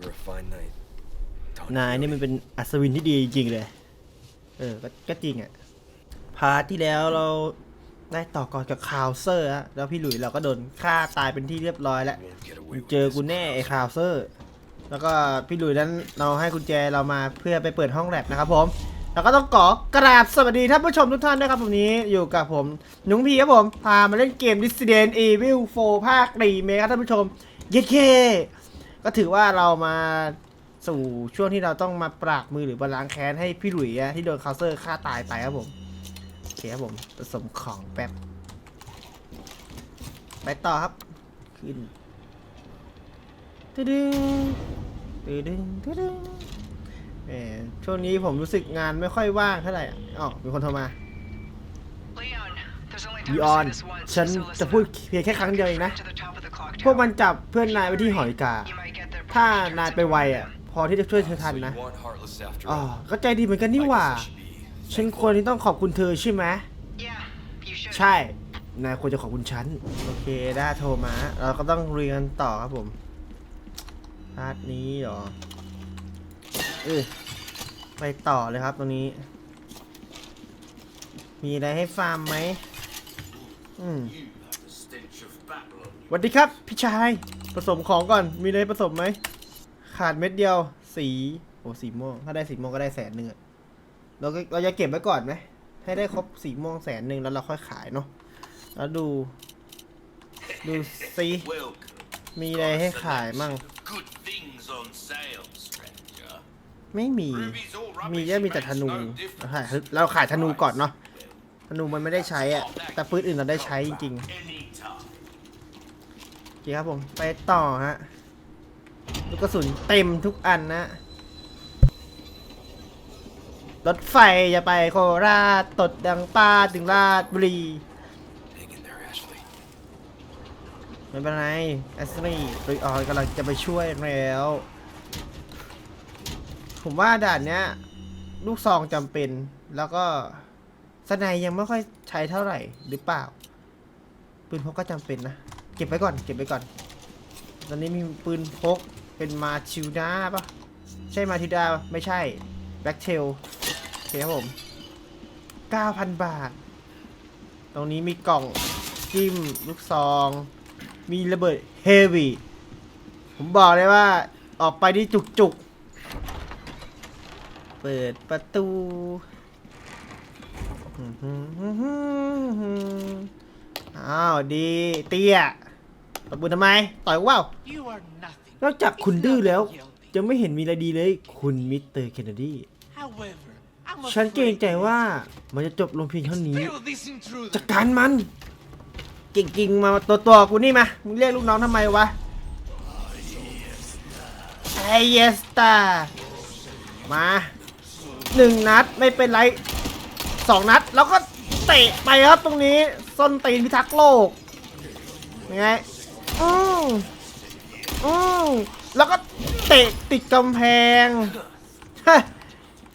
You're a fine knight. Don't นายนี่มันเป็นอัศวินที่ดีจริงๆเลย เออก็ก็จริงอะ พาร์ทที่แล้วเราได้ต่อกรกับคาวเซอร์ฮะแล้วพี่หลุยเราก็โดนฆ่าตายเป็นที่เรียบร้อยแล้ว won't get away มึง with เจอ this. กูแน่ไอ้คาวเซอร์ แล้วก็พี่หลุยนั้นเราให้กุญแจเรามาเพื่อไปเปิดห้องแลบนะครับผม แล้วก็ต้องขอกราบสวัสดีท่านผู้ชมทุกท่านด้วยครับผมนี้อยู่กับผมนุ้งพีครับผม พามาเล่นเกม Resident Evil 4 ภาครีเมคครับท่านผู้ชม เย้เค ก็ถือว่าเรามาสู่ช่วงที่เราต้องมาปราบมือหรือบาล้างแค้นให้พี่หลุยอะที่โดนคาวเซอร์ฆ่าตายไปครับผมโอเคครับผมผสมของแป๊บไปต่อครับ ขึ้นตึดึงตึดึงตึดึงแหมช่วงนี้ผมรู้สึกงานไม่ค่อยว่างเท่าไหร่อะอ๋อมีคนโทรมา Leon, there's only ลี time อ to อน say this once, ฉัน so จะ listen พูด up. เพียงแค่ครั้งเดียวเองนะ To the top of the clock พวก tower. มันจับเพื่อนนายไว้ที่หอยกา ถ้า before he นาย turns ไปไว into อะ one. พอที่จะช่วยเธอทัน So นะ you want Heartless after อ๋อ all. ก็ใจดีเหมือนกันนี่ I หว่า guess I should be ฉันควรที่ต้องขอบคุณเธอใช่ไหม Yeah, you should. ใช่ นายควรจะขอบคุณฉัน โอเค ได้โทรมา เราก็ต้องเรียนต่อครับผมพาร์ทนี้เหรอเออไปต่อเลยครับตรงนี้ มีอะไรให้ฟาร์มไหมอืมสวัสดีครับ พี่ชาย ผสมของก่อน มีอะไรผสมไหม ขาดเม็ดเดียว สี โอ้สีม่วง ถ้าได้สีม่วงก็ได้แสนหนึ่งอะเราก็เราจะเก็บไว้ก่อนไหม ให้ได้ครบสีม่วงแสนหนึ่งแล้วเราค่อยขายเนาะ แล้วดู ดูซิมีอะไรให้ขายมั่ง ไม่มี มีแค่มีแต่ธนูเราขายธนูก่อนเนาะ ธนูมันไม่ได้ใช้อะแต่ปืนอื่นเราได้ใช้จริงๆ อเคครับผม ไปต่อฮะ ลูกกระสุนเต็มทุกอันนะ รถไฟจะไปโคราชตดดังป้าถึงราชบุรี ไม่เป็นไรแอสลี่ตุยออนกำลังจะไปช่วยแล้ว ผมว่าด่านเนี้ย ลูกซองจำเป็น แล้วก็สไนยังไม่ค่อยใช้เท่าไหร่หรือเปล่า ปืนพกก็จำเป็นนะ ก็บไว้ก่อน เก็บไว้ก่อน ตอนนี้มีปืนพก เป็นมาชิวดาปะใช่มาทิวดาไม่ใช่ แบ็คเทลโอเคครับผม 9,000 บาท ตรงนี้มีกล่องจิ้มลูกซอง มีระเบิดเฮฟวี่ ผมบอกเลยว่าออกไปที่จุกจุกๆเปิดประตูอ้าวดี เตี้ย ตบมือทำไม ต่อยกูเปล่า You are nothing. นอกจากคุณดื้อแล้ว ยังไม่เห็นมีอะไรดีเลย คุณมิสเตอร์เคนเนดี ฉันเกรงใจว่ามันจะจบลงเพียงเท่านี้ จัดการมันเก่งๆมาตัวตัวๆกูนี่มา มึงเรียกลูกน้องทำไมวะไอเยสตามาหนึ่งนัดไม่เป็นไรสองนัด แล้วก็เตะไปครับตรงนี้ส้นตีนพิทักษ์โลกยังไง อืมอืมแล้วก็เตะติดกำแพงฮะ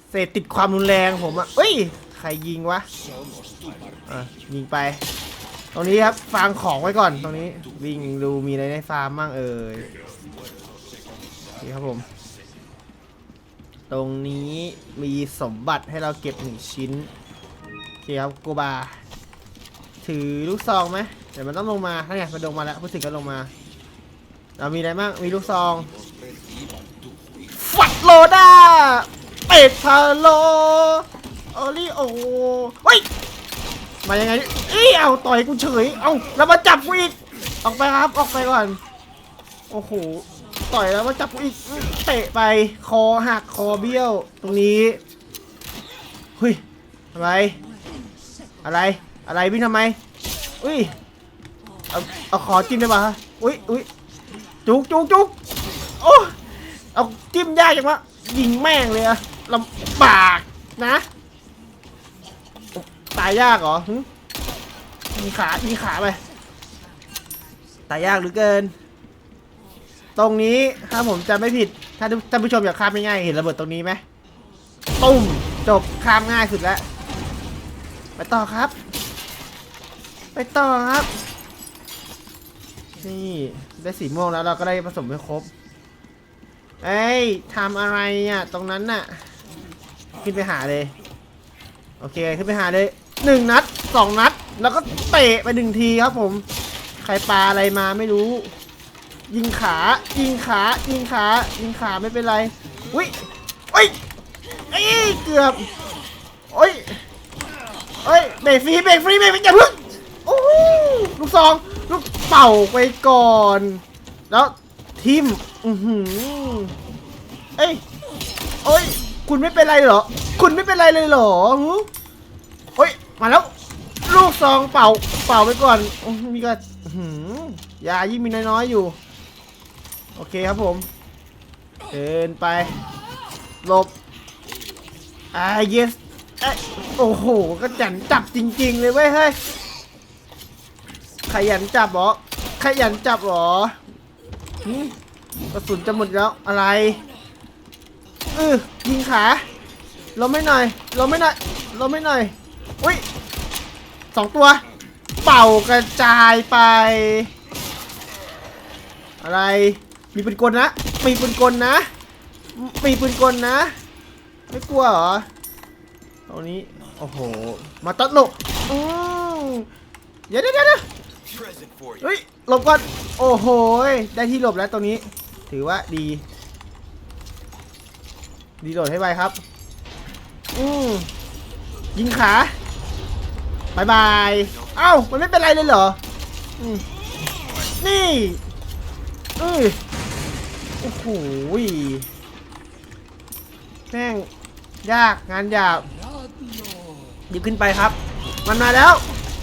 เศษติดความรุนแรงผมอะเอ้ย ใครยิงวะอะยิงไป ตรงนี้ครับฟางของไว้ก่อนตรงนี้ วิ่งดูมีอะไรในฟาร์มบ้างเอ่ยนี่ครับผม ตรงนี้มีสมบัติให้เราเก็บหนึ่งชิ้นโอเคครับโกบา ถือลูกซองไหม เดี๋ยวมันต้องลงมาถ้าไงมันลงมาแล้วพูดถึงก็ลงมา เรามีอะไรบ้าง มีลูกซองฝัดโลด้า เป็ดพาโล โอริโอเฮ้ย มายังไงเนี่ยเอ้ยเอาต่อยกูเฉย เอาแล้วมาจับกูอีก ออกไปครับ ออกไปก่อน โอ้โห ต่อยแล้วมาจับกูอีก เตะไป คอหัก คอเบี้ยว ตรงนี้เฮ้ยทำไมอะไร อะไรวิ่ทำไม อุ้ย เอาเอาขอจิ้มได้ป่ะฮะอุ้ยอุ้ยจุกจุกจุกโอ้เอาจิ้มยากจังวะยิงแม่งเลยอะลำบากนะ ตายยากเหรอหึมีขา มีขาไป ตายยากเหรือเกิน ตรงนี้ถ้าผมจำไม่ผิด ถ้าท่านผู้ชมอยากข้ามง่ายๆเห็นระเบิดตรงนี้ไหมตุ้มจบข้ามง่ายสุดแล้ว ไปต่อครับ ไปต่อครับ นี่ได้สีม่วงแล้วเราก็ได้ผสมให้ครบ เอ้ยทำอะไรอะ ตรงนั้นน่ะ ขึ้นไปหาเลย โอเคขึ้นไปหาเลยหนึ่งนัดสองนัด แล้วก็เตะไปหนึ่งทีครับผม ใครปลาอะไรมาไม่รู้ ยิงขา ยิงขา ยิงขา ยิงขาไม่เป็นไรอุ้ยอุ้ยเอ้ยเกือบโอ้ยเอ้ยเบรกฟรีเบรกฟรีเบรกฟรีอย่าพึ่งโอ้ลูกซอง กเป่าไปก่อน แล้วทิมอือหือเอ้ยโอ้ยคุณไม่เป็นไรเหรอ คุณไม่เป็นไรเลยเหรอหือโอ้ยมาแล้ว ลูกซองเป่าเป่าไปก่อนอมีก็หืยายิ่งมีน้อยๆอยู่ โอเคครับผม เดินไปหลบอ่า yes เอ้ยโอ้โห ก็จันจับจริง ๆ เลยเว้ยเฮ้ย ขยันจับเหรอ ขยันจับเหรอกระสุนจะหมดแล้วอะไรเออยิงขาลงไม่หน่อยลงไม่หน่อยลงไม่หน่อยอุ้ยสองตัว เป่ากระจายไป อะไร มีปืนกลนะมีปืนกลนะ มีปืนกลนะ ไม่กลัวเหรอตรงนี้โอ้โหมาตัดหลบอืมเดี๋ยวเดี๋ยวเดี๋ยว เฮ้ยหลบก่อน โอ้โหยได้ที่หลบแล้วตรงนี้ ถือว่าดี ดีโหลดให้ไวครับ อืมยิงขาบายบาย เอ้า มันไม่เป็นไรเลยเหรออืมนี่อือโอ้โหยแม่ง ยาก งานยากหยิบขึ้นไปครับ มันมาแล้ว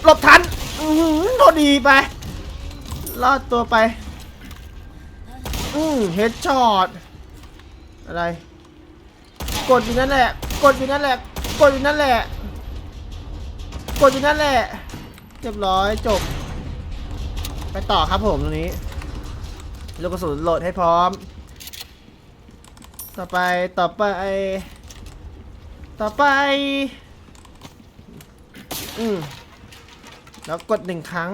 หลบทัน อือหือโดนดีไปรอดตัวไป อืมเฮดช็อต อะไร กดอยู่นั่นแหละ กดอยู่นั่นแหละ กดอยู่นั่นแหละ กดอยู่นั่นแหละ เรียบร้อยจบ ไปต่อครับผมตรงนี้ ลูกกระสุนโหลดให้พร้อม ต่อไป ต่อไป ต่อไป อืม แล้วกดหนึ่งครั้ง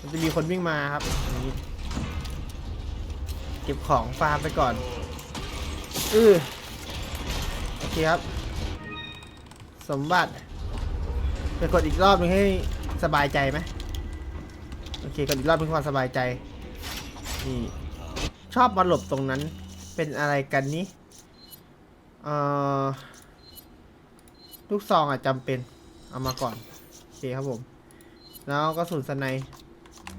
มันจะมีคนวิ่งมาครับนี้เก็บของฟาร์มไปก่อนอือโอเคครับ สมบัติไปกดอีกรอบหนึงให้สบายใจไหมโอเคกดอีกรอบเพื่อความสบายใจนี่ชอบมาหลบตรงนั้นเป็นอะไรกันนี้เอ่อลูกซองอะจำเป็น เอามาก่อน โอเคครับผม แล้วก็สูตรสไนด์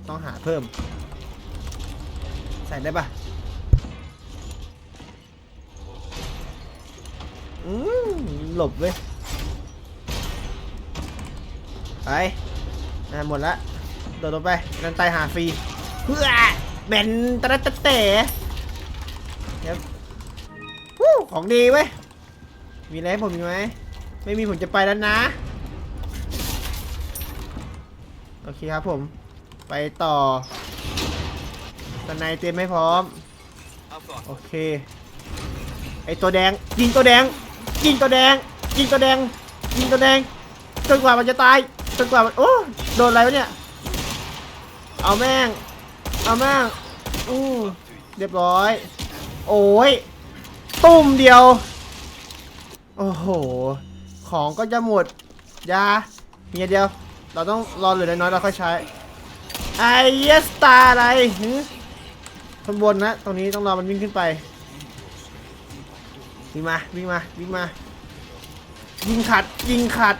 ต้องหาเพิ่ม ใส่ได้ปะอืมหลบเว้ย ไปอะหมดละโดดลงไป นันตายหาฟรีเพื่อแบนตะระตะเต๋เดี๋ยววู้ของดีเว้ย มีอะไรให้ผมอีไหม ไม่มีผมจะไปแล้วนะ โอเคครับผม ไปต่อสไนเตรียมให้พร้อม โอเค ไอตัวแดง ยิงตัวแดง ยิงตัวแดง ยิงตัวแดง ยิงตัวแดง จนกว่ามันจะตาย จนกว่ามัน โอ้ โดนอะไรวะเนี่ย เอาแม่ง เอาแม่งอือเรียบร้อย โอ้ย ตุ้มเดียว โอ้โห ของก็จะหมด ยาเมียเดียว เราต้องรอเหลือน้อยๆเราค่อยใช้ไอเอสตาอะไรหือข้างบนนะ ตรงนี้ต้องรอมันวิ่งขึ้นไปวิ่งมาวิ่งมาวิ่งมา ยิงขัดยิงขัด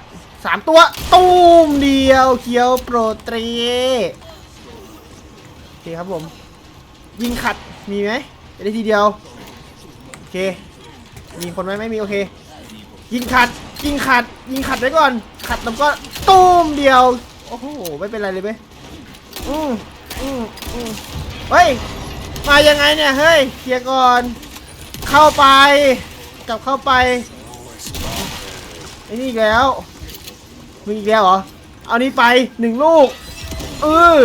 สามตัว ตูมเดียวเคียวโปรเตรโอเคครับผม ยิงขัดมีไหมจะได้ทีเดียว โอเค มีคนไหมไม่มี โอเค ยิงขัด ยิงขัดยิงขัดไว้ก่อน ขัดแล้วก็ตูมเดียว โอ้โห ไม่เป็นไรเลยเว้ยอืมอืมอืมเฮ้ย มายังไงเนี่ย เฮ้ยเคลียร์ก่อน เข้าไป กลับเข้าไปไอ้นี่อีกแล้ว มีอีกแล้วเหรอ เอานี้ไปหนึ่งลูกเออ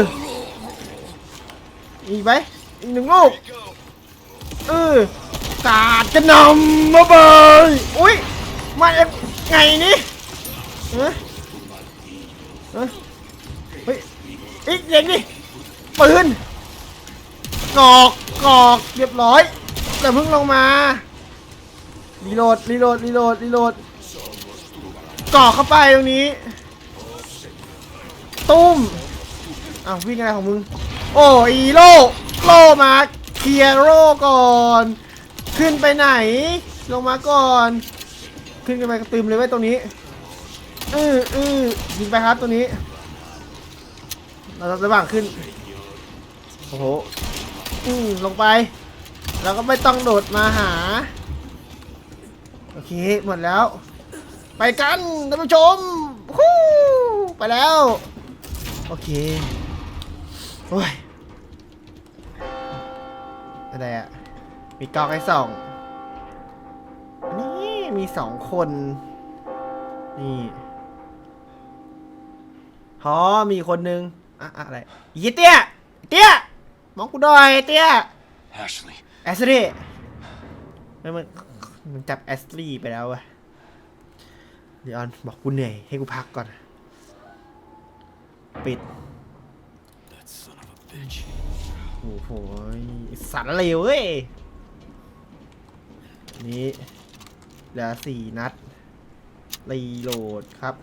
อีกไหมอีกหนึ่งลูกเออกาดกระหนำมาเบยอุ้ยมายัง ไงนี่เออเออเฮ้ยอีกเด็กดิปืนกอกกอกเรียบร้อยแต่เพิ่งลงมารีโหลดรีโหลดรีโหลดรีโหลดก่อเข้าไปตรงนี้ ตุ้มอ้าววิ่งอะไรของมึง โอ้อีโลโลมาเคลียร์โลก่อน ขึ้นไปไหน ลงมาก่อน ขึ้นกันไปกระตืมเลยไว้ตรงนี้อืออือยิงไปครับตรงนี้เราระหว่างขึ้นโอ้โหอืมลงไปเราก็ไม่ต้องโดดมาหา โอเค หมดแล้ว ไปกันท่านผู้ชมฮู้ไปแล้ว โอเค โอ้ยอะไรอะมีกอกไอ้สอง มีสองคน นี่ฮอมีคนนึงอะอะอะไรยี่เตี้ย เตี้ย มองกูหน่อยเตี้ย Ashley. แอสลี่มันมันมันจับแอสลี่ไปแล้วอะเดี๋ยวออนบอกกูเหนื่อยให้กูพักก่อน ปิด That son of a bitch. โอ้โหสันเลวเว้ย นี่ เหลือสี่นัด รีโหลดครับ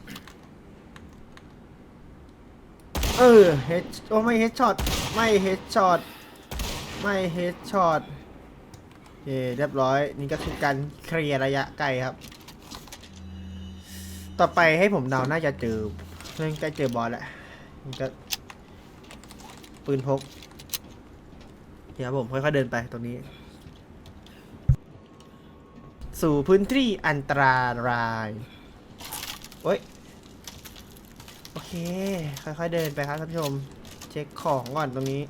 เออเฮดโอ้ไม่เฮดช็อต ไม่เฮดช็อต ไม่เฮดช็อตโอเคเรียบร้อย นี่ก็คือการเคลียร์ระยะไกลครับ ต่อไปให้ผมเดาน่าจะเจอเรื่องใกล้เจอบอลแหละนี่ก็ปืนพกเดี๋ยวผมค่อยๆเดินไปตรงนี้ สู่พื้นที่อันตรายโอ้ย โอเค ค่อยๆเดินไปครับท่านผู้ชม เช็คของก่อนตรงนี้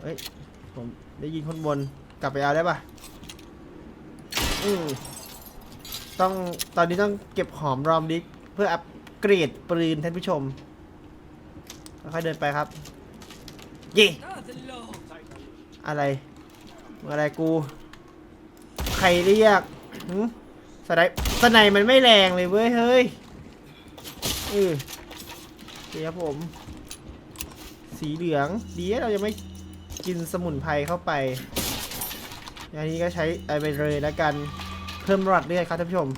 เฮ้ย ผมได้ยินคนบน กลับไปเอาได้ปะอืมต้อง ตอนนี้ต้องเก็บหอมรอมดิกเพื่ออัปเกรดปืนท่านผู้ชม ค่อยๆเดินไปครับ เย่อะไร อะไรกู ใครเรียกสไนสไนมันไม่แรงเลยเว้ย เฮ้ยเออเดี๋ยวผม สีเหลือง ดีเรายังไม่กินสมุนไพรเข้าไปอันนี้ก็ใช้ไปเลยแล้วกัน เพิ่มรอดเลือดครับท่านผู้ชม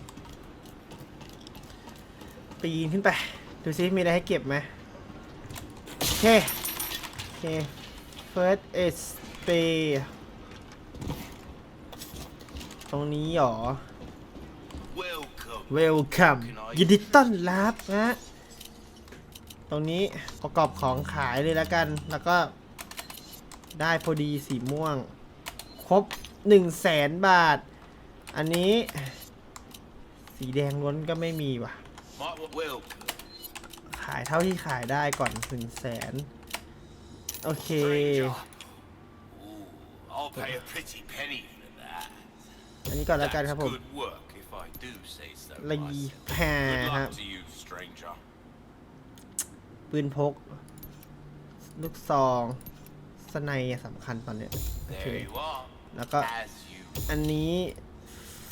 ปีนขึ้นไป ดูซิมีอะไรให้เก็บไหมโอเคโอเค first aid spray ตรงนี้หรอ Welcome. welcome ยินดีต้อนรับนะตรงนี้ประกอบของขายเลยแล้วกัน แล้วก็ได้พอดีสีม่วง ครบ1 0 0 0 0แสนบาท อันนี้ สีแดงล้วนก็ไม่มีว่ะ My, welcome. ขายเท่าที่ขายได้ก่อน1 0 0 0 0แสนโอเค Stranger. Ooh, I'll pay a pretty penny for that. อันนี้ก่อนแล้วกันครับ That's ผม good work, if I do say so รี myself. แพ Good ครับ luck to you, stranger. ปืนพก ลูกซองสไนสำคัญตอนเนี้ยโอเค There you are. แล้วก็ As you อันนี้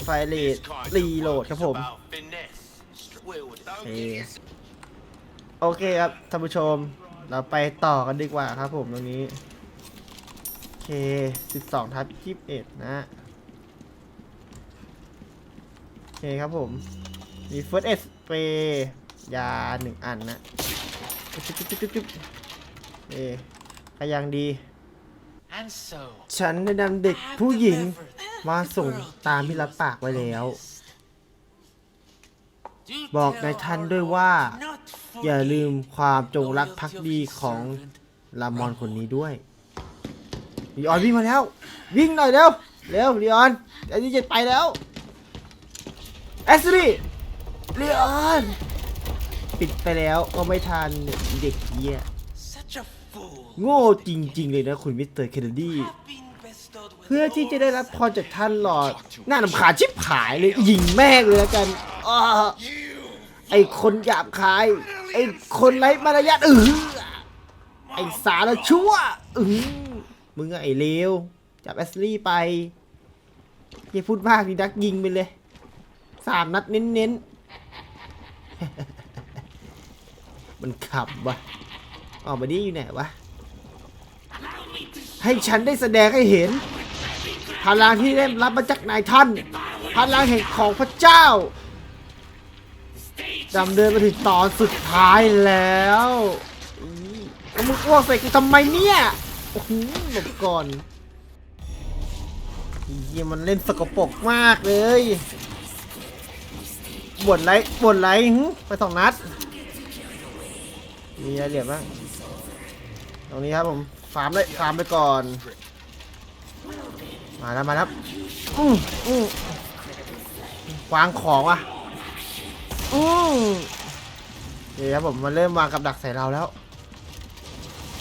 ไฟเลท This kind รี of โหลด work ครับ is ผม about finesse. Str- Well, don't Okay. get yourself โอเคครับท่านผู้ชม เราไปต่อกันดีกว่าครับผมตรงนี้ โอเค 12ทับ21นะ โอ เคครับผม มี First Aid Spray ยาหนึ่งอันนะจุ๊บจุ๊บจุ๊บจุ๊บเอ๊ก็ยังดี ฉันได้นำเด็กผู้หญิงมาส่งตามที่รับปากไว้แล้ว บอกนายท่านด้วยว่า อย่าลืมความจงรักภักดีของลามอนคนนี้ด้วยลีออนวิ่งมาแล้ว วิ่งหน่อยเร็วเร็วลีออนอันนี้จะไปแล้ว แอสลี่ลีออนปิดไปแล้วก็ไม่ทันเด็กเหี้ย Such a fool. โง่จริง ๆ เลยนะคุณมิสเตอร์เคนเนดี Have been bestowed with เพื่อที่จะได้รับพ all รจากท่านหลอดน่าลำคาญชิบหายเลยยิงแม่งเลยแล้วกันอ้อไอคนหยาบคาย ไอคนไร้มารยาทเออไอสารชั่วเออมึงอะไอเลวจับแอสลี่ไปอย่าพูดมากดิดักยิงไปเลย สามนัดเน้นๆ มันขับวะออกมาดิอยู่ไหนวะ ให้ฉันได้แสดงให้เห็น พลังที่ได้รับมาจากนายท่าน พลังแห่งของพระเจ้าดำเดินมาถึงตอนสุดท้ายแล้วอีแล้วมึงอ้วกใส่กูทำไมเนี่ย โอ้โหหลบก่อนเยี่ยมันเล่นสกปรกมากเลย บ่นไรบ่นไรหึไปสองนัด มีอะไรเหลี่ยมบ้าง ตรงนี้ครับผมฟาร์มเลยฟาร์มไปก่อน มาแล้วมาแล้วอืมอืมวางของอะอืมเดี๋ยวครับผมมาเริ่มวางกับดักใส่เราแล้ว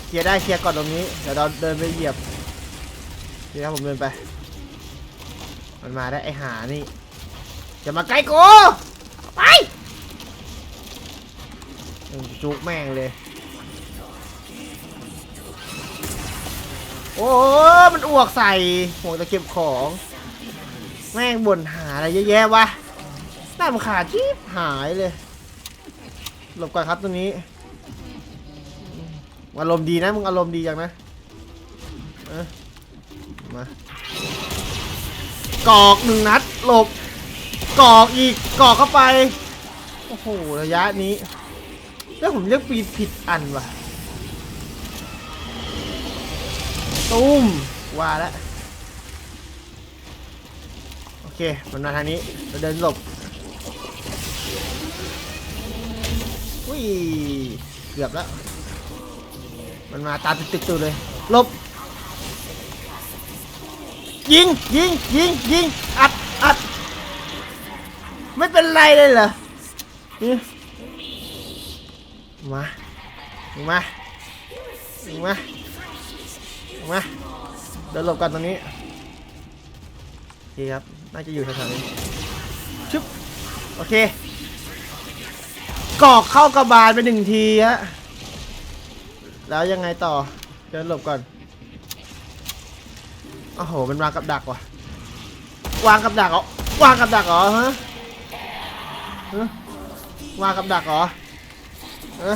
เคลียร์ได้เคลียร์ก่อนตรงนี้ เดี๋ยวเราเดินไปเหยียบเดี๋ยวครับผมเดินไป มันมาได้ไอหานี่จะมาใกล้กู ไปจุกแม่งเลย โอ้มันอ้วกใส่ห่วงจะเก็บของ แม่งบ่นหาอะไรเยอะแยะวะน่ารำคาญจิ๊บหายเลย หลบก่อนครับตรงนี้ อารมณ์ดีนะมึงอารมณ์ดีจังนะเออมากอกหนึ่งนัดหลบ กอกอีกกอกเข้าไป โอ้โห ระยะนี้ แล้วผมเลือกปีนผิดอันว่ะ ตุ้ม ว่าแล้ว โอเค มันมาทางนี้ เราเดินหลบอุ้ยเกือบแล้ว มันมาตามติดๆตัวเลยหลบ ยิง ยิง ยิง ยิง อัด ไม่เป็นไรเลยเหรอนี่มามามามาเดินหลบกันตรงนี้โอเคครับ น่าจะอยู่แถวๆนี้ชึบโอเคกรอกเข้ากระบาลไปหนึ่งทีฮะ แล้วยังไงต่อ เดินหลบก่อนโอ้โห มันวางกับดักว่ะ วางกับดักเหรอ วางกับดักเหรอฮะฮะ วางกับดักเหรอฮะ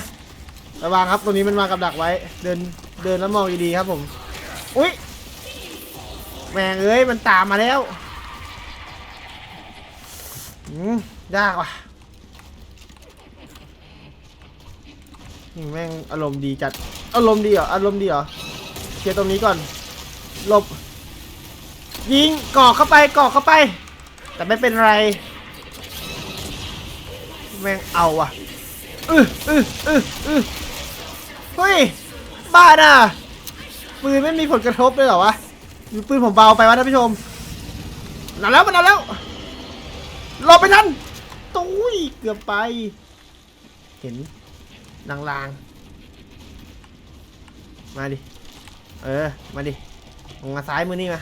ระวังครับตรงนี้มันวางกับดักไว้ เดินเดินแล้วมองดีๆครับผม อุ้ยแมงเอ้ยมันตามมาแล้วอืมยากว่ะนี่แม่งอารมณ์ดีจัด อารมณ์ดีเหรอ อารมณ์ดีเหรอเคลียร์ตรงนี้ก่อนหลบยิงกอกเข้าไปกอกเข้าไป แต่ไม่เป็นไร แม่งเอาว่ะอืออืออืออือเฮ้ย บ้าน่ะปืนไม่มีผลกระทบเลยเหรอวะหรือปืนผมเบาไปวะท่านผู้ชมนั่นแล้วมันนั่นแล้วหลบไปทันตุ้ยเกือบไป เห็นลางๆ มาดิ เออ มาดิลงมาซ้ายมือนี่มา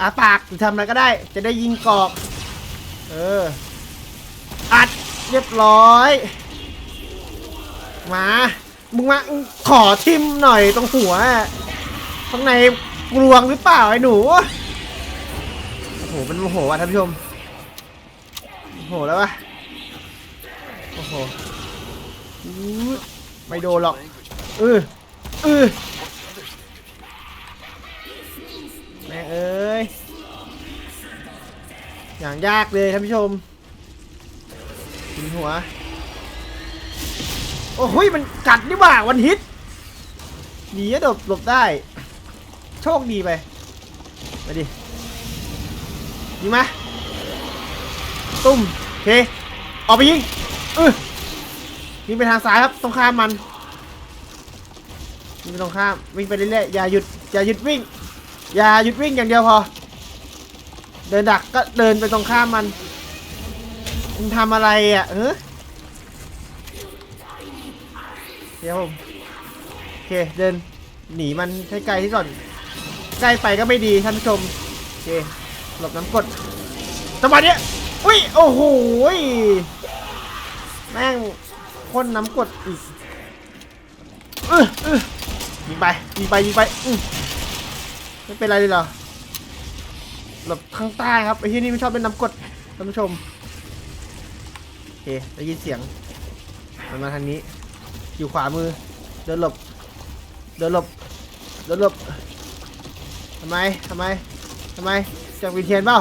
อาปากหรือทำอะไรก็ได้ จะได้ยิงกรอก เออ อัด เรียบร้อย มา มึงมาขอทิมหน่อยตรงหัวข้างในกลวงหรือเปล่าไอ้หนู โอ้โห มันโมโหว่ะท่านผู้ชมโมโหแล้ววะโอ้โหไม่โดนหรอกเออเออแม่เอ้ย อย่างยากเลยท่านผู้ชม นหัว โอ้โหยมันกัดนี่หว่าวันฮิตหนีอะหลบหลบได้ โชคดีไปไปดิยิงมาตุ้มเคออกไปยิงเออยิงไปทางซ้ายครับตรงข้ามมันยิงไปตรงข้ามวิ่งไปเรื่อยๆอย่าหยุดอย่าหยุดวิ่ง อย่าหยุดวิ่งอย่างเดียวพอ เดินดักก็เดินไปตรงข้ามมัน มึงทำอะไรอะเออเดี๋ยวผมโอเคเดินหนีมันให้ไกลที่ก่อนใกล้ไปก็ไม่ดีท่านผู้ชมโอเคหลบน้ำกดจังหวะเนี้ยอุ้ยโอ้โหแม่งพ่นน้ำกดอีกเออเออยิงไปยิงไปยิงไปอื้อไม่เป็นไรเลยเหรอหลบข้างใต้ครับไอ้ที่นี่ไม่ชอบเป็นน้ำกดท่านผู้ชม เคได้ยินเสียง มันมาทางนี้ อยู่ขวามือ เดินหลบ เดินหลบ เดินหลบทำไมทำไมทำไมจากวินเทียนเปล่า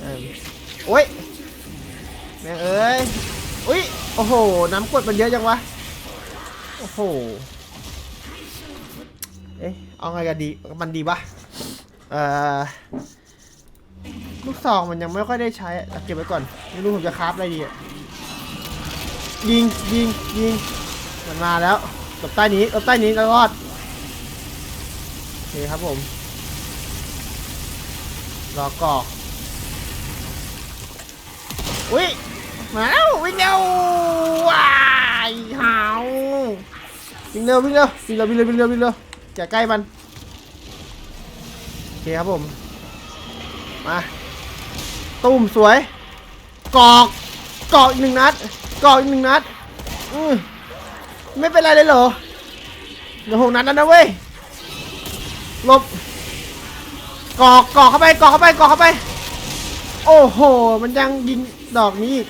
เอิ่มโอ้ยแม่งเอ้ยอุ้ยโอ้โห น้ำกรดมันเยอะจังวะ โอ้โห เอ๊ะ เอาไงกันดี มันดีปะเอ่อ ลูกซองมันยังไม่ค่อยได้ใช้เก็บไว้ก่อน ไม่รู้ผมจะคราฟอะไรดีอะยิงยิงยิงมันมาแล้วหลบใต้นี้หลบใต้นี้แล้วรอดโอเคครับผม รอกอกอุ้ยมาแล้ววิ่งเร็วว้ายหาววิ่งเร็ววิ่งเร็ววิ่งเร็ววิ่งเร็ววิ่งเร็ววิ่งเร็วอย่าใกล้มันโอเคครับผม มา ตุ้มสวยกอกกอกอีกหนึ่งนัดกอกอีกหนึ่งนัดอือไม่เป็นไรเลยเหรอเหลือหกนัดแล้วนะเว้ยลบกอกกอกเข้าไปกอกเข้าไปกอกเข้าไป โอ้โห มันยังยิงดอกนี้อีก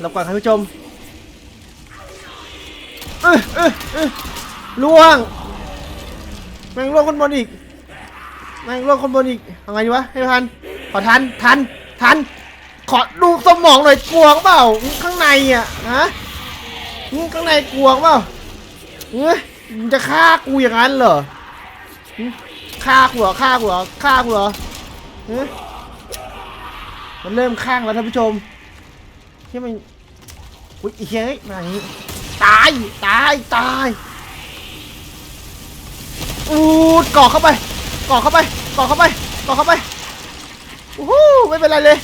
เราก่อนครับผู้ชมเออเออเออล่วงแม่งล่วงคนบนอีก แม่งล่วงคนบนอีกทำไงดีวะให้ทัน ขอทัน ทัน ทัน ขอดูสมองหน่อยกลัวเปล่า ข้างในอะฮะข้างในกลัวเปล่าเฮ้ยจะฆ่ากูอย่างนั้นเหรอฆ่ากูเหรอฆ่ากูเหรอฆ่ากูเหรอเฮ้ยมันเริ่มข้างแล้วท่านผู้ชมที่มันอุ้ยเฮ้ยมาอย่างนี้ตาย ตาย ตายอูดก่อเข้าไป ก่อเข้าไปก่อเข้าไปก่อเข้าไปโอู้หูไม่เป็นไรเลย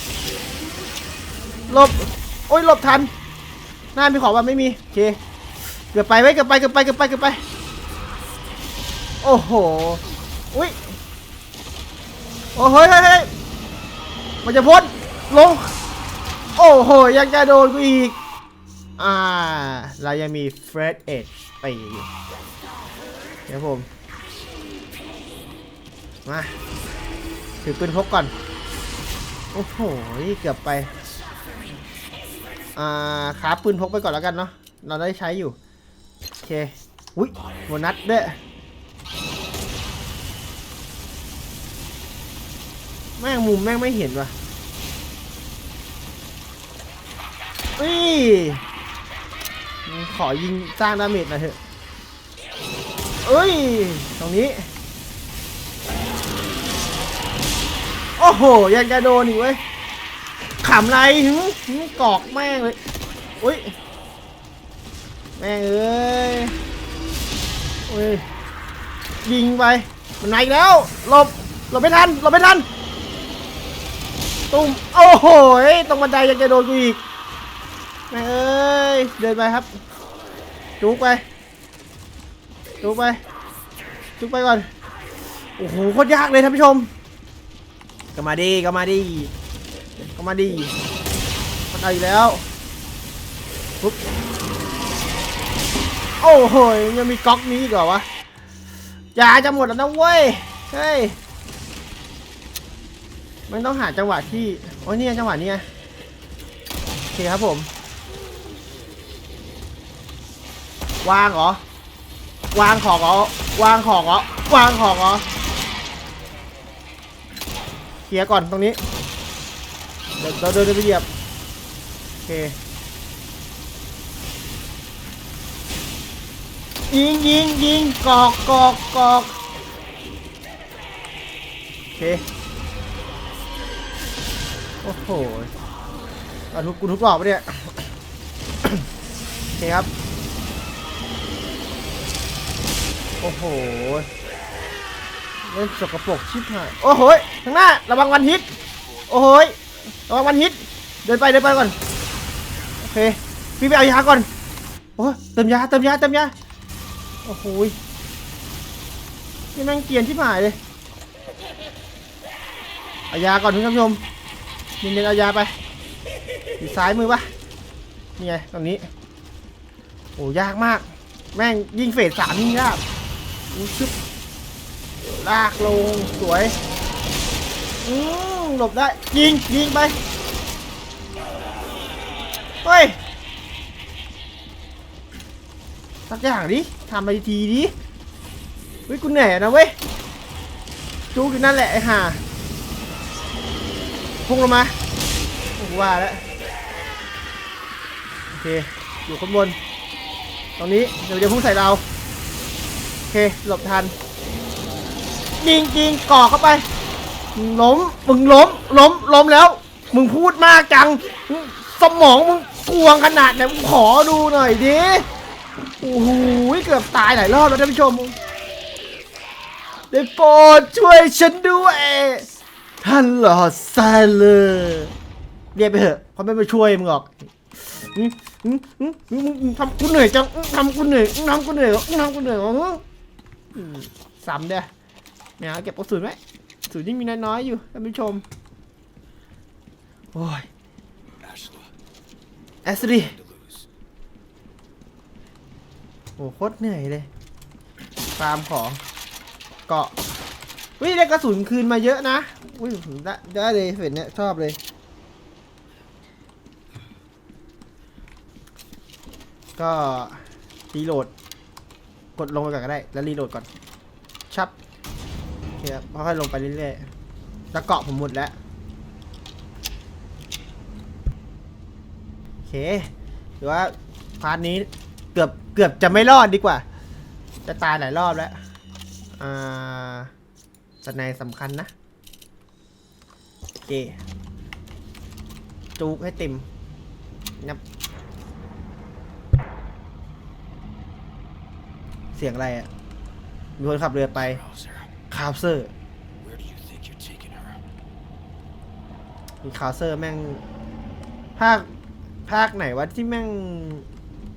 หลบโอ้ยหลบทันหน้ามีของว่าไม่มีโอเคเกือบไปไว้เกือบไปเกือบไปเกือบไปเกือบไปโอ้โหอุ้ยโอ้เฮ้ยเฮ้ยเฮ้ยมันจะพ้นลงโอ้โหยังจะโดนกูอีกอ่าเรายังมีเฟรดเอ็ดไปอยู่เดี๋ยวผม มาถือปืนพกก่อน โอ้โหเกือบไป อ่าขาปืนพกไปก่อนแล้วกันเนาะเราได้ใช้อยู่ โอเค อุ้ยโบนัสด้วยแม่งมุมแม่งไม่เห็นว่ะอุ้ยขอยิงสร้างดาเมจหน่อยเถอะเอ้ย ตรงนี้ โอ้โห ยังจะโดนอีกเว้ยขำไรหึหึกอกแม่งเลยอุ้ยแม่งเอ้ยเอ้ยยิงไปมันไหนแล้วหลบหลบไม่ทันหลบไม่ทันตุ้มโอ้โหตรงบันไดยังจะโดนกูอีกแม่งเอ้ยเดินไปครับจุกไปจุกไปจุกไปก่อนโอ้โหโคตรยากเลยท่านผู้ชม ก็มาดีก็มาดีก็มาดีมันเอาอีกแล้วปุ๊บโอ้โหยยังมีก๊อกนี้อีกเหรอวะยาจะหมดแล้วนะเว้ยเฮ้ยมันต้องหาจังหวะที่โอ้ยเนี่ยจังหวะเนี้ยโอเคครับผมวางเหรอวางของเหรอวางของเหรอวางของเหรอ เคลียร์ก่อนตรงนี้ เดี๋ยวเราเดินไปเหยียบ โอเค ยิงยิงยิงกอกกอกกอกโอเค โอ้โหเอาทุกกูทุกรอบปะเนี่ย โอเคครับ โอ้โห เล่นสกปรกชิบหายโอ้โหยข้างหน้าระวังวันฮิต โอ้โหระวังวันฮิต เดินไปเดินไปก่อน โอเค พี่ไปเอายาก่อน โอ้เติมยาเติมยาเติมยา โอ้โหยนี่แม่งเกรียนชิบหายเลย เอายาก่อนคุณผู้ชมเน้นๆเอายาไปอยู่ซ้ายมือปะนี่ไงตรงนี้ โอ้ยากมาก แม่งยิงเฟสสามยิงยากอู้ชึบ ลากลงสวยอืมหลบได้ ยิง ยิงไป เฮ้ยสักอย่างดิทำไปทีดิเฮ้ยกูเหนื่อยนะเว้ยจุกอยู่นั่นแหละไอ้ห่าพุ่งลงมาโอ้โหว่าแล้วโอเค อยู่ข้างบน ตรงนี้เดี๋ยวจะพุ่งใส่เรา โอเค หลบทัน ยิงยิงก่อเข้าไปล้มมึงล้มล้มล้มแล้ว มึงพูดมากจัง สมองมึงกวงขนาดไหนมึงขอดูหน่อยดิโอ้โหเกือบตายหลายรอบแล้วท่านผู้ชมได้โปรดช่วยฉันด้วยท่านหลอดซาเลอร์เรียกไปเถอะเขาไม่มาช่วยมึงหรอกมอืมอืมอืมอืมทำกูเหนื่อยจังทำกูเหนื่อยทำกูเหนื่อยทำกูเหนื่อยอืมซ้ำเด้อ เนี่ยเก็บกระสุนไว้กระสุนยังมีน้อยๆอยู่ท่านผู้ชมโอ้ยแอสรีโอ้โคตรเหนื่อยเลยฟาร์มของเกาะวิได้กระสุนคืนมาเยอะนะอุ้ยได้ได้เลยเฟนเนี้ยชอบเลยก็รีโหลด กดลงไปก่อนก็ได้ แล้วรีโหลดก่อนชับ เคครับค่อยๆลงไปเรื่อยๆแล้วเกาะผมหมดแล้ว โอเคหรือว่าพาร์ทนี้เกือบเกือบจะไม่รอดดีกว่า จะตายหลายรอบแล้ว อ่าสไนสำคัญนะ โอเคจูกให้เต็มนับ เสียงอะไรอะ่ะ มีคนขับเรือไป Krauser, คาวเซอร์ where do you think you're taking her? มีคาวเซอร์แม่ง ภาค ภาคไหนวะที่แม่ง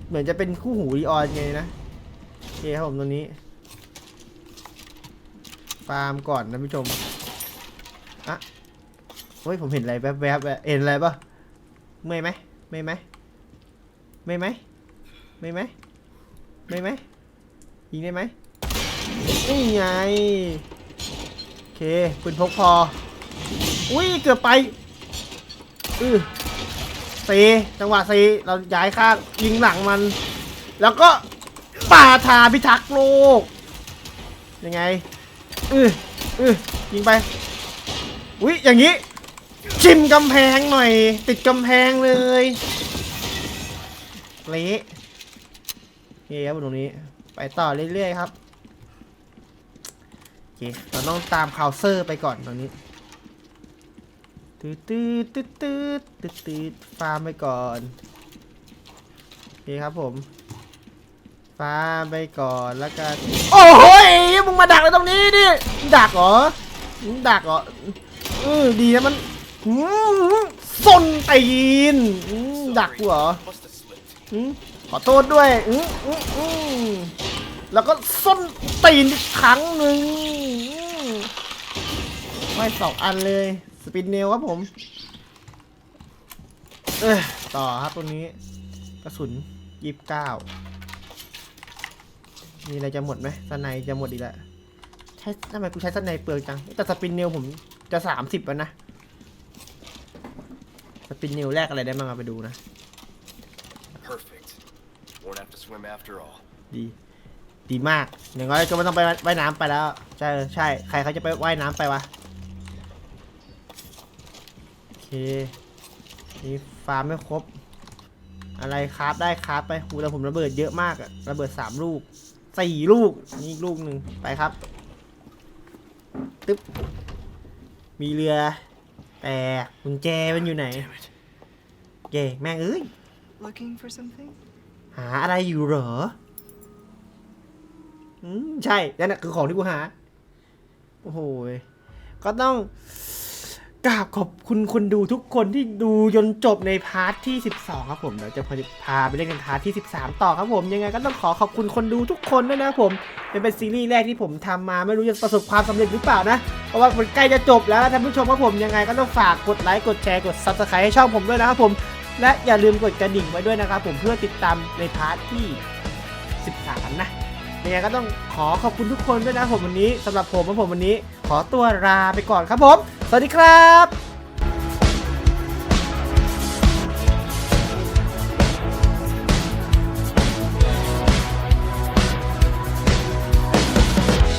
เหมือนจะเป็นคู่หูรีออนไงนะโอเคครับผมตรงนี้ ฟาร์มก่อนนะผู้ชมอะเฮ้ยผมเห็นอะไรแวบๆอะเห็นอะไรปะเมื่อยไหมเมื่อยไหมเมื่อยไหมเมื่อยไหมเมื่อยไหมยิงได้ไหม นี่ไง โอเคปืนพกพอ อุ้ยเกือบไป อือซีจังหวะซีเราย้ายข้างยิงหลังมัน แล้วก็ป่าทาพิทักษ์โลก ยังไง อืออือยิงไป อุ้ยอย่างนี้ชิมกำแพงหน่อย ติดกำแพงเลยเละโอเคครับตรงนี้ ไปต่อเรื่อยๆครับ เคเราต้องตามคาวเซอร์ไปก่อนตรงนี้ตืดตืดตืดตืดตืดตืดฟาร์มไปก่อนโอเคครับผม ฟาร์มไปก่อนแล้วกันโอ้โหยมึงมาดักอะไรตรงนี้ดิดักเหรอมึงดักเหรอเออดีนะมันหืมส้นตีนดักกูเหรออืมขอโทษด้วยอืมอืมอืม แล้วก็ส้นตีนอีกครั้งหนึ่งอืมไว้สองอันเลย สปินเนลครับผม เออต่อครับตรงนี้ กระสุนยี่สิบเก้ามีอะไรจะหมดไหมสไนจะหมดอีกแล้วใช้ทำไมกูใช้สไนเปลืองจัง แต่สปินเนลผมจะสามสิบแล้วนะ สปินเนลแรกอะไรได้บ้างเอาไปดูนะ Perfect. Won't have to swim after all. ดี ดีมากอย่างน้อยก็ไม่ต้องไปว่ายน้ำไปแล้วใช่ใช่ใครเขาจะไปว่ายน้ำไปวะโอเคนี่ฟาร์มไม่ครบ อะไรคราฟได้คราฟไปหูแต่ผมระเบิดเยอะมากอะระเบิดสามลูกสี่ลูกนี่อีกลูกหนึ่งไปครับตึ๊บมีเรือ แต่กุญแจมันอยู่ไหน Damn it. เย่แม่งเอ้ย Looking for something? หาอะไรอยู่เหรอ อืมใช่นั่นแหะคือของที่กูหา โอ้โหก็ต้องกราบขอบคุณคนดูทุกคนที่ดูจนจบในพาร์ทที่ 12 ครับผมเดี๋ยวจะพาไปเล่นในพาร์ทที่ 13 ต่อครับผม ยังไงก็ต้องขอขอบคุณคนดูทุกคนด้วยนะครับผมเป็นเป็นซีรีส์แรกที่ผมทำมาไม่รู้จะประสบความสำเร็จหรือเปล่านะ เพราะว่ามันใกล้จะจบแล้วท่านผู้ชมครับผมยังไงก็ต้องฝากกดไลค์กดแชร์กด subscribe ให้ช่องผมด้วยนะครับผม และอย่าลืมกดกระดิ่งไว้ด้วยนะครับผมเพื่อติดตามในพาร์ทที่ 13 นะ ยังไงก็ต้องขอขอบคุณทุกคนด้วยนะผมวันนี้สำหรับผมและผมวันนี้ ขอตัวลาไปก่อนครับผม สวัสดีครับ